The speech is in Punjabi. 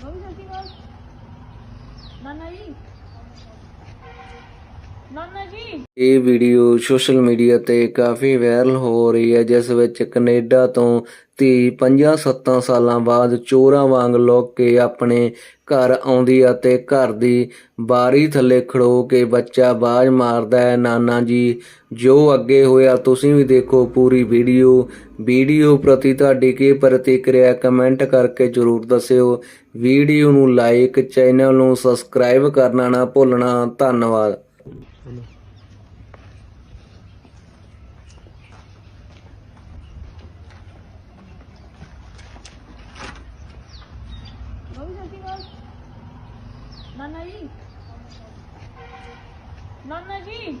¿No ves, chicos? ¿Van ahí? ਇਹ ਵੀਡੀਓ ਸੋਸ਼ਲ ਮੀਡੀਆ ਤੇ ਕਾਫੀ ਵਾਇਰਲ ਹੋ ਰਹੀ ਹੈ, ਜਿਸ ਵਿੱਚ ਕੈਨੇਡਾ ਤੋਂ ਧੀ 5-7 ਸਾਲਾਂ ਬਾਅਦ ਚੋਰਾਂ ਵਾਂਗ ਲੁੱਕ ਕੇ ਆਪਣੇ ਘਰ ਆਉਂਦੀ ਅਤੇ ਘਰ ਦੀ ਬਾਰੀ ਥੱਲੇ ਖੜੋ ਕੇ ਬੱਚਾ ਬਾਜ਼ ਮਾਰਦਾ ਹੈ। ਨਾਨਾ ਜੀ, ਜੋ ਅੱਗੇ ਹੋਇਆ, ਤੁਸੀਂ ਵੀ ਦੇਖੋ ਪੂਰੀ ਵੀਡੀਓ। ਵੀਡੀਓ ਪ੍ਰਤੀ ਤੁਹਾਡੀ ਕੀ ਪ੍ਰਤੀਕਿਰਿਆ, ਕਮੈਂਟ ਕਰਕੇ ਜਰੂਰ ਦੱਸਿਓ। ਵੀਡੀਓ ਨੂੰ ਲਾਈਕ, ਚੈਨਲ ਨੂੰ ਸਬਸਕ੍ਰਾਈਬ ਕਰਨਾ ਨਾ ਭੁੱਲਣਾ। ਧੰਨਵਾਦ। 하나. 여기서 찍어. 만나지. 나나지